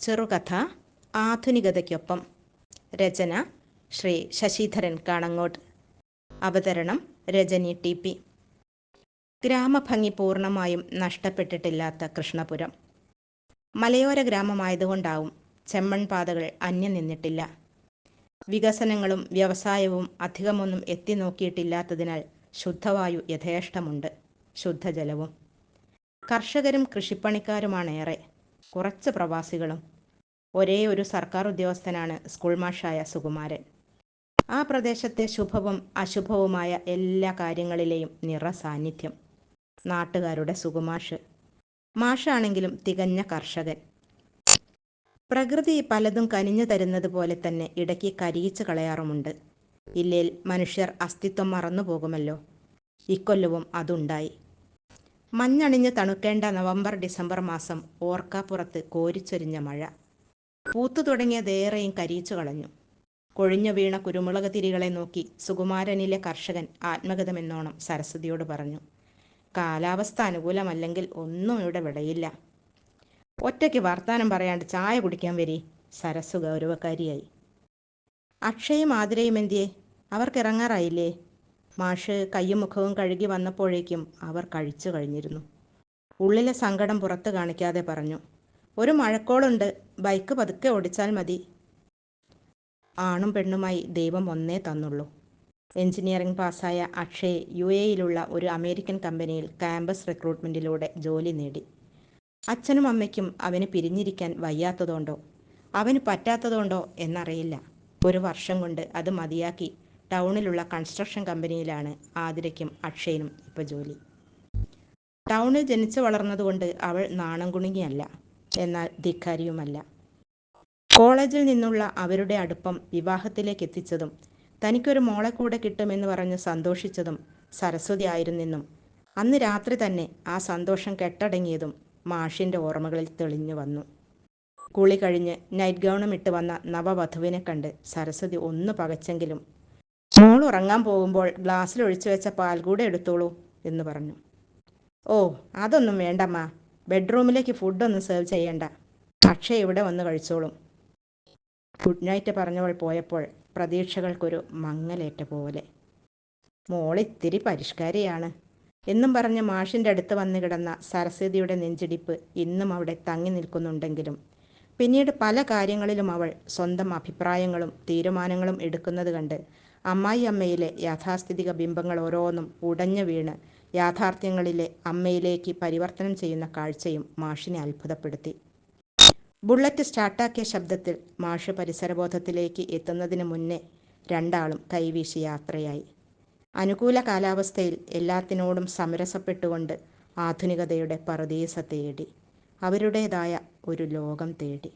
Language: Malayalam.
ചെറുകഥ ആധുനികതയ്ക്കൊപ്പം. രചന ശ്രീ ശശിധരൻ കാണങ്ങോട്ട്. അവതരണം രജനി ടി പി. ഗ്രാമഭംഗി പൂർണമായും നഷ്ടപ്പെട്ടിട്ടില്ലാത്ത കൃഷ്ണപുരം. മലയോര ഗ്രാമമായതുകൊണ്ടാവും ചെമ്മൺപാതകൾ അന്യം നിന്നിട്ടില്ല. വികസനങ്ങളും വ്യവസായവും അധികമൊന്നും എത്തി നോക്കിയിട്ടില്ലാത്തതിനാൽ ശുദ്ധവായു യഥേഷ്ടമുണ്ട്. ശുദ്ധജലവും. കർഷകരും കൃഷിപ്പണിക്കാരുമാണേറെ. കുറച്ച് പ്രവാസികളും ഒരേ ഒരു സർക്കാർ ഉദ്യോഗസ്ഥനാണ് സ്കൂൾ മാഷായ സുകുമാരൻ. ആ പ്രദേശത്തെ ശുഭവും അശുഭവുമായ എല്ലാ കാര്യങ്ങളിലെയും നിറ സാന്നിധ്യം. നാട്ടുകാരുടെ സുകുമാഷ്. മാഷാണെങ്കിലും തികഞ്ഞ കർഷകൻ. പ്രകൃതി പലതും കനിഞ്ഞു തരുന്നത് പോലെ തന്നെ ഇടയ്ക്ക് കരിയിച്ചു കളയാറുമുണ്ട്. ഇല്ലേൽ മനുഷ്യർ അസ്തിത്വം മറന്നു പോകുമല്ലോ ഇക്കൊല്ലവും അതുണ്ടായി. മഞ്ഞണിഞ്ഞ് തണുക്കേണ്ട നവംബർ ഡിസംബർ മാസം ഓർക്കാപ്പുറത്ത് കോരിച്ചൊരിഞ്ഞ മഴ. പൂത്തു തുടങ്ങിയതേറെയും കരിയിച്ചു കളഞ്ഞു. കൊഴിഞ്ഞു വീണ കുരുമുളക് തിരികളെ നോക്കി സുകുമാരനിലെ കർഷകൻ ആത്മഗതമെന്നോണം സരസ്വതിയോട് പറഞ്ഞു. കാലാവസ്ഥ അനുകൂലമല്ലെങ്കിൽ ഒന്നും ഇവിടെ വിളയില്ല ഒറ്റയ്ക്ക് വർത്താനം പറയാണ്ട് ചായ കുടിക്കാൻ വരി സരസ്സു ഗൗരവക്കാരിയായി. അക്ഷയും ആതിരയും എന്തിയെ? അവർക്കിറങ്ങാറായില്ലേ? മാഷ് കയ്യും മുഖവും കഴുകി വന്നപ്പോഴേക്കും അവർ കഴിച്ചു കഴിഞ്ഞിരുന്നു. ഉള്ളിലെ സങ്കടം പുറത്ത് കാണിക്കാതെ പറഞ്ഞു ഒരു മഴക്കോളുണ്ട് ബൈക്ക് പതുക്കെ ഓടിച്ചാൽ മതി. ആണും പെണ്ണുമായി ദൈവം ഒന്നേ തന്നുള്ളൂ. എഞ്ചിനീയറിംഗ് പാസ്സായ അക്ഷയ് യു എയിലുള്ള ഒരു അമേരിക്കൻ കമ്പനിയിൽ ക്യാമ്പസ് റിക്രൂട്ട്മെന്റിലൂടെ ജോലി നേടി. അച്ഛനും അമ്മയ്ക്കും അവന് പിരിഞ്ഞിരിക്കാൻ വയ്യാത്തതുകൊണ്ടോ അവന് പറ്റാത്തതുകൊണ്ടോ എന്നറിയില്ല. ഒരു വർഷം കൊണ്ട് അത് മതിയാക്കി ടൗണിലുള്ള കൺസ്ട്രക്ഷൻ കമ്പനിയിലാണ് ആതിരയ്ക്കും അക്ഷയനും ഇപ്പോൾ ജോലി. ടൗണിൽ ജനിച്ചു വളർന്നതുകൊണ്ട് അവൾ നാണം കുണുങ്ങിയല്ല എന്നാൽ ധിക്കാരിയുമല്ല. കോളേജിൽ നിന്നുള്ള അവരുടെ അടുപ്പം വിവാഹത്തിലേക്ക് എത്തിച്ചതും തനിക്കൊരു മോളെ കൂടെ കിട്ടുമെന്ന് പറഞ്ഞ് സന്തോഷിച്ചതും സരസ്വതി ആയിരുന്നെന്നും അന്ന് രാത്രി തന്നെ ആ സന്തോഷം കെട്ടടങ്ങിയതും മാഷിന്റെ ഓർമ്മകളിൽ തെളിഞ്ഞു വന്നു. കുളി കഴിഞ്ഞ് നൈറ്റ് ഗൗണും ഇട്ട് വന്ന നവവധുവിനെ കണ്ട് സരസ്വതി ഒന്ന് പകച്ചെങ്കിലും മോൾ ഉറങ്ങാൻ പോകുമ്പോൾ ഗ്ലാസ്സിൽ ഒഴിച്ചു വെച്ച പാൽ കൂടെ എടുത്തോളൂ എന്ന് പറഞ്ഞു. ഓ അതൊന്നും വേണ്ടമ്മ. ബെഡ്റൂമിലേക്ക് ഫുഡൊന്നും സെർവ് ചെയ്യണ്ട. പക്ഷേ ഇവിടെ വന്ന് കഴിച്ചോളും. ഗുഡ് നൈറ്റ് പറഞ്ഞവൾ പോയപ്പോൾ പ്രതീക്ഷകൾക്കൊരു മങ്ങലേറ്റ പോലെ. മോളിത്തിരി പരിഷ്കാരിയാണ്. എന്നും പറഞ്ഞ് മാഷിന്റെ അടുത്ത് വന്നു കിടന്ന സരസ്വതിയുടെ നെഞ്ചിടിപ്പ് ഇന്നും അവിടെ തങ്ങി നിൽക്കുന്നുണ്ടെങ്കിലും പിന്നീട് പല കാര്യങ്ങളിലും അവൾ സ്വന്തം അഭിപ്രായങ്ങളും തീരുമാനങ്ങളും എടുക്കുന്നത് കണ്ട് അമ്മായി അമ്മയിലെ യാഥാസ്ഥിതിക ബിംബങ്ങൾ ഓരോന്നും ഉടഞ്ഞു വീണ് യാഥാർത്ഥ്യങ്ങളിലെ അമ്മയിലേക്ക് പരിവർത്തനം ചെയ്യുന്ന കാഴ്ചയും മാഷിനെ അത്ഭുതപ്പെടുത്തി. ബുള്ളറ്റ് സ്റ്റാർട്ടാക്കിയ ശബ്ദത്തിൽ മാഷ് പരിസരബോധത്തിലേക്ക് എത്തുന്നതിന് മുന്നേ രണ്ടാളും കൈവീശി യാത്രയായി. അനുകൂല കാലാവസ്ഥയിൽ എല്ലാത്തിനോടും സമരസപ്പെട്ടുകൊണ്ട് ആധുനികതയുടെ പറുദീസ തേടി. അവരുടേതായ ഒരു ലോകം തേടി.